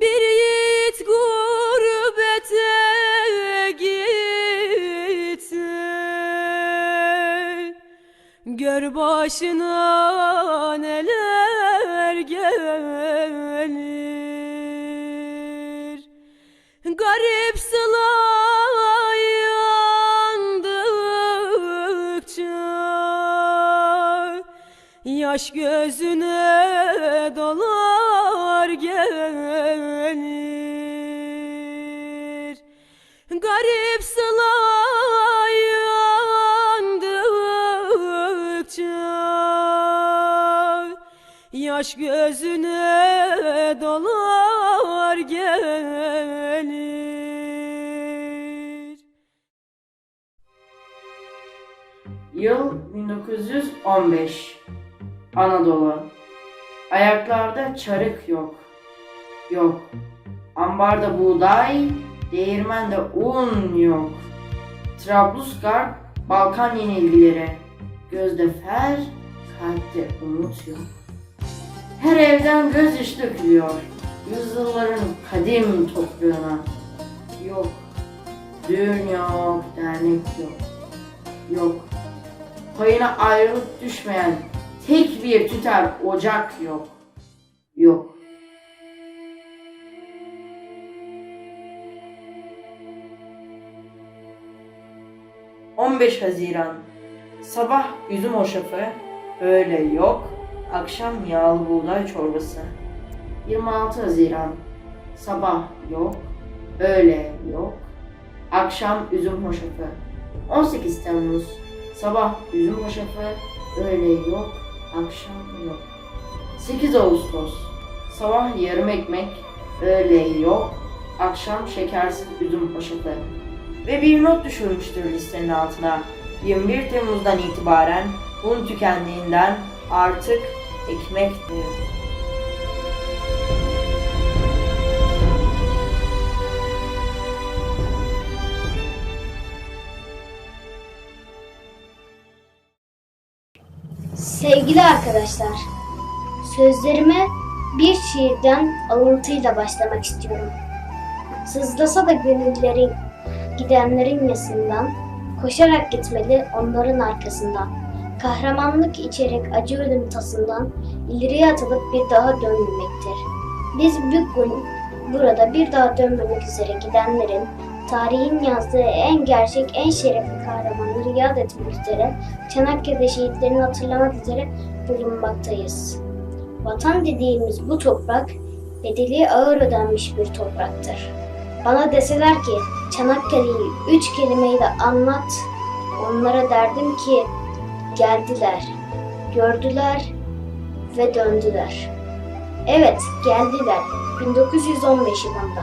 Bir yiğit gurbete gitti. Gör başına neler gelir. Garip sıla Yaş gözüne dolar gelir yandıkça Yaş gözüne dolar gelir Yıl 1915. Anadolu. Ayaklarda çarık yok. Yok. Ambarda buğday, değirmende un yok. Trablusgarp, Balkan yenilgileri. Gözde fer, kalpte umut yok. Her evden göz yaşı dökülüyor. Yüzyılların kadim toprağına. Yok. Düğün yok, dernek yok. Yok. Payına ayrılıp düşmeyen tek bir tüter ocak yok. Yok. ...15 Haziran... ...sabah üzüm hoşafı... ...öğle yok... ...akşam yağlı buğday çorbası... ...26 Haziran... ...sabah yok... ...öğle yok... ...akşam üzüm hoşafı... 18 Temmuz sabah üzüm hoşafı, öğle yok, akşam yok. 8 Ağustos sabah yarım ekmek, öğle yok, akşam şekersiz üzüm hoşafı. Ve bir not düşürmüştür listenin altına. 21 Temmuz'dan itibaren un tükendiğinden artık ekmektir. Sevgili arkadaşlar, sözlerime bir şiirden alıntıyla başlamak istiyorum. Sızlasa da gönüllerin, gidenlerin yasından, koşarak gitmeli onların arkasından. Kahramanlık içerek acı ölüm tasından ileriye atılıp bir daha dönmemektir. Biz bugün burada bir daha dönmemek üzere gidenlerin, tarihin yazdığı en gerçek, en şerefli kahramanları yad etmek üzere Çanakkale şehitlerini hatırlamak üzere bulunmaktayız. Vatan dediğimiz bu toprak bedeli ağır ödenmiş bir topraktır. Bana deseler ki Çanakkale'yi üç kelimeyle anlat, onlara derdim ki geldiler, gördüler ve döndüler. Evet, geldiler 1915 yılında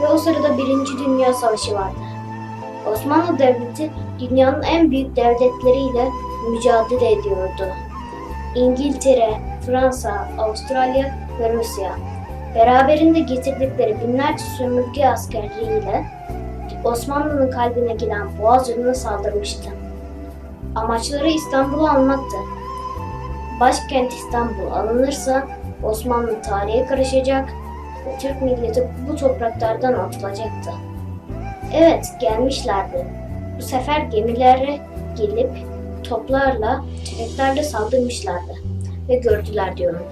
ve o sırada Birinci Dünya Savaşı vardı. Osmanlı Devleti dünyanın en büyük devletleriyle mücadele ediyordu. İngiltere, Fransa, Avustralya ve Rusya beraberinde getirdikleri binlerce sömürge askerleriyle Osmanlı'nın kalbine giden Boğaz yoluna saldırmıştı. Amaçları İstanbul'u almaktı. Başkent İstanbul alınırsa Osmanlı tarihe karışacak ve Türk milleti bu topraklardan atılacaktı. Evet gelmişlerdi. Bu sefer gemilere gelip toplarla, tüfeklerle saldırmışlardı. Ve gördüler diyorum.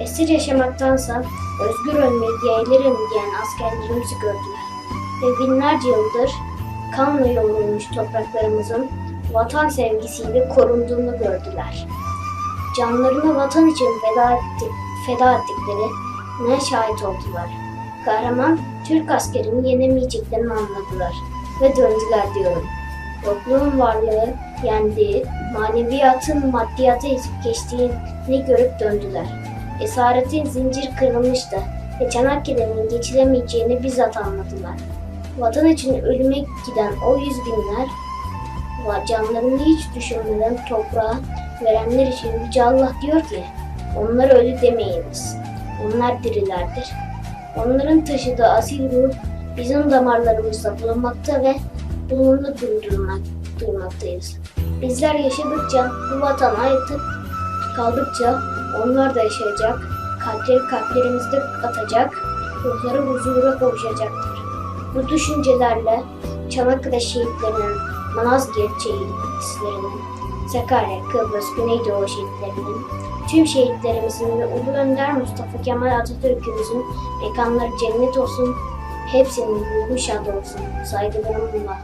Esir yaşamaktansa özgür ölmeyi yeğlerim diyen askerlerimizi gördüler. Ve binlerce yıldır kanla yoğrulmuş topraklarımızın vatan sevgisiyle korunduğunu gördüler. Canlarını vatan için feda, etti, feda ettikleri ne şahit oldular. Kahraman Türk askerini yenemeyeceklerini anladılar ve döndüler diyorum. Yokluğun varlığı yendiği, maneviyatın maddiyata geçtiğini görüp döndüler. Esaretin zincir kırılmıştı ve Çanakkale'nin geçilemeyeceğini bizzat anladılar. Vatan için ölüme giden o yüz binler, canlarını hiç düşünmeden toprağa verenler için Yüce Allah diyor ki, onlara ölü demeyiniz, onlar dirilerdir. Onların taşıdığı asil ruh bizim damarlarımızda bulunmakta ve bulundu duymak, duymaktayız. Bizler yaşadıkça bu vatana ait kaldıkça onlar da yaşayacak, kalpleri kalplerimizde atacak ruhları huzura kavuşacaktır. Bu düşüncelerle Çanakkale şehitlerinin, Malazgirt şehitlerinin, Sakarya, Kıbrıs, Güneydoğu şehitlerinin, tüm şehitlerimizin ve Ulu Önder Mustafa Kemal Atatürk'ümüzün mekanları cennet olsun, hepsinin ruhu şad olsun. Saygılarımla.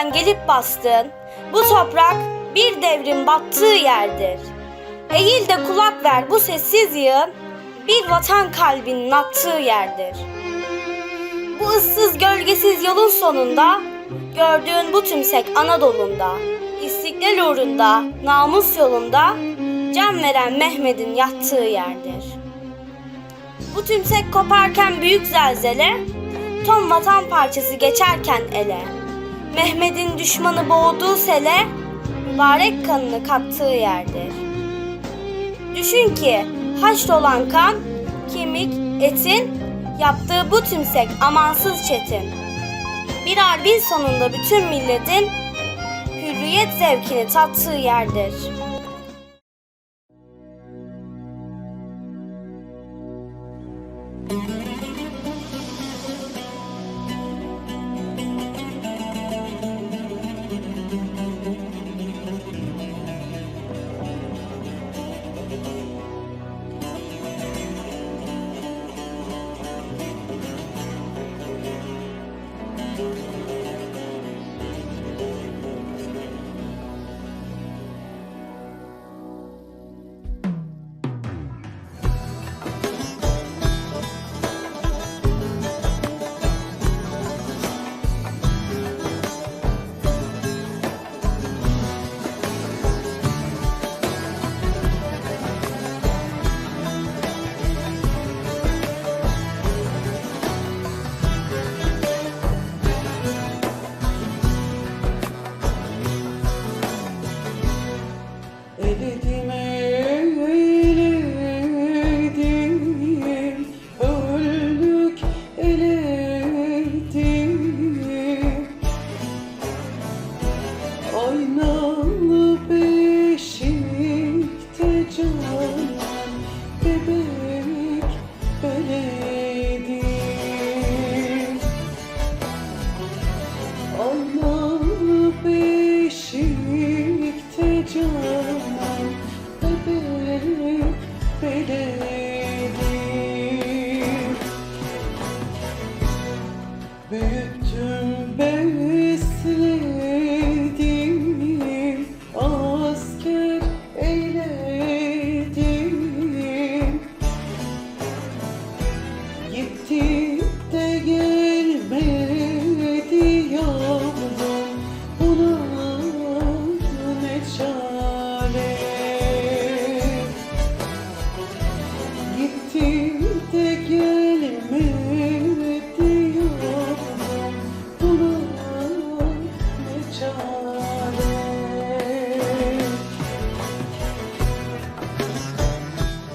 Bilmeden gelip bastın, bu toprak bir devrin battığı yerdir. Eğil de kulak ver bu sessiz yığın, bir vatan kalbinin attığı yerdir. Bu ıssız gölgesiz yolun sonunda, gördüğün bu tümsek Anadolu'nda, istiklal uğrunda, namus yolunda, can veren Mehmet'in yattığı yerdir. Bu tümsek koparken büyük zelzele, ton vatan parçası geçerken ele. Mehmet'in düşmanı boğduğu sele, mübarek kanını kattığı yerdir. Düşün ki haşr olan kan, kemik, etin yaptığı bu tümsek amansız çetin. Bir harbin sonunda bütün milletin hürriyet zevkini tattığı yerdir.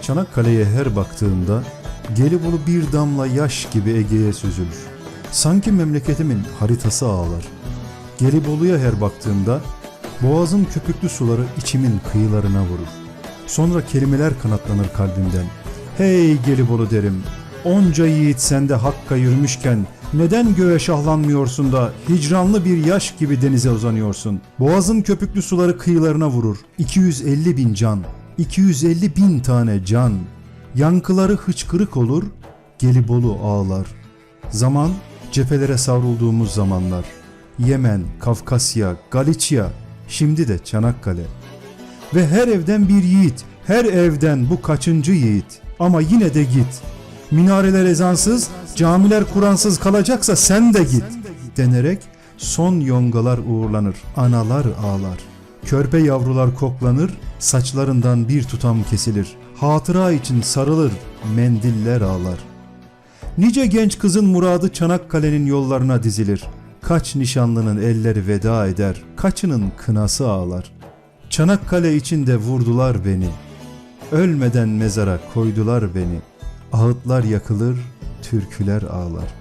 Çanakkale'ye her baktığımda Gelibolu bir damla yaş gibi Ege'ye süzülür. Sanki memleketimin haritası ağlar. Gelibolu'ya her baktığımda boğazın köpüklü suları içimin kıyılarına vurur. Sonra kelimeler kanatlanır kalbimden. Hey Gelibolu derim, onca yiğit sende hakka yürümüşken neden göğe şahlanmıyorsun da hicranlı bir yaş gibi denize uzanıyorsun? Boğazın köpüklü suları kıyılarına vurur. 250 bin can, 250 bin tane can. Yankıları hıçkırık olur, Gelibolu ağlar. Zaman cephelere savrulduğumuz zamanlar. Yemen, Kafkasya, Galicia, şimdi de Çanakkale. Ve her evden bir yiğit, her evden bu kaçıncı yiğit. Ama yine de git. Minareler ezansız, camiler Kur'ansız kalacaksa sen de git. Denerek son yongalar uğurlanır, analar ağlar. Körpe yavrular koklanır, saçlarından bir tutam kesilir. Hatıra için sarılır, mendiller ağlar. Nice genç kızın muradı Çanakkale'nin yollarına dizilir. Kaç nişanlının elleri veda eder, kaçının kınası ağlar. Çanakkale içinde vurdular beni. Ölmeden mezara koydular beni. Ağıtlar yakılır, türküler ağlar.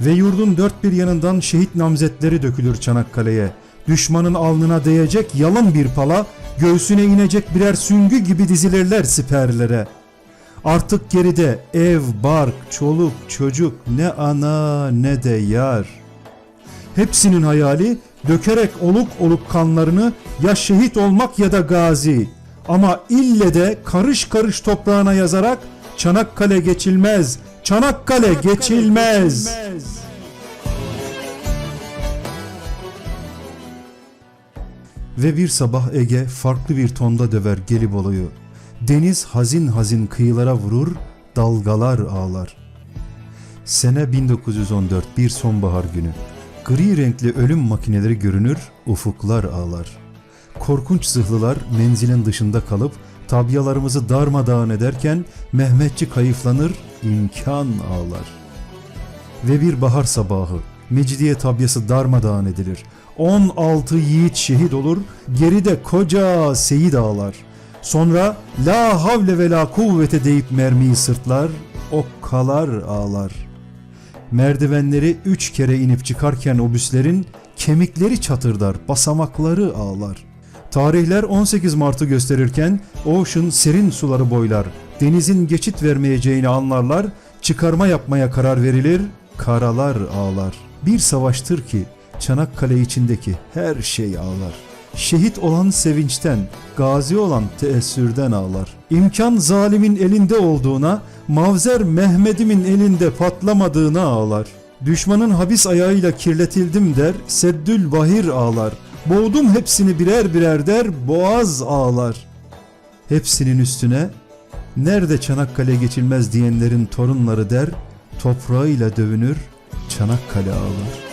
Ve yurdun dört bir yanından şehit namzetleri dökülür Çanakkale'ye. Düşmanın alnına değecek yalın bir pala, göğsüne inecek birer süngü gibi dizilirler siperlere. Artık geride ev, bark, çoluk, çocuk, ne ana ne de yar. Hepsinin hayali dökerek oluk oluk kanlarını ya şehit olmak ya da gazi. Ama ille de karış karış toprağına yazarak Çanakkale geçilmez, Çanakkale, geçilmez. Ve bir sabah Ege farklı bir tonda döver Gelibolu'yu. Deniz hazin hazin kıyılara vurur, dalgalar ağlar. Sene 1914 bir sonbahar günü. Gri renkli ölüm makineleri görünür, ufuklar ağlar. Korkunç zırhlılar menzilin dışında kalıp tabyalarımızı darmadağın ederken Mehmetçi kayıflanır, imkan ağlar. Ve bir bahar sabahı Mecidiye tabyası darmadağın edilir. 16 yiğit şehit olur, geride koca Seyit ağlar. Sonra la havle ve la kuvvete deyip mermiyi sırtlar, okkalar ağlar. Merdivenleri üç kere inip çıkarken obüslerin kemikleri çatırdar, basamakları ağlar. Tarihler 18 Mart'ı gösterirken Ocean serin suları boylar. Denizin geçit vermeyeceğini anlarlar, çıkarma yapmaya karar verilir, karalar ağlar. Bir savaştır ki Çanakkale içindeki her şey ağlar. Şehit olan sevinçten, gazi olan teessürden ağlar. İmkan zalimin elinde olduğuna, Mavzer Mehmet'imin elinde patlamadığına ağlar. Düşmanın habis ayağıyla kirletildim der, Seddül Bahir ağlar. Boğdum hepsini birer birer der, Boğaz ağlar. Hepsinin üstüne, nerede Çanakkale geçilmez diyenlerin torunları der, toprağıyla dövünür, Çanakkale ağlar.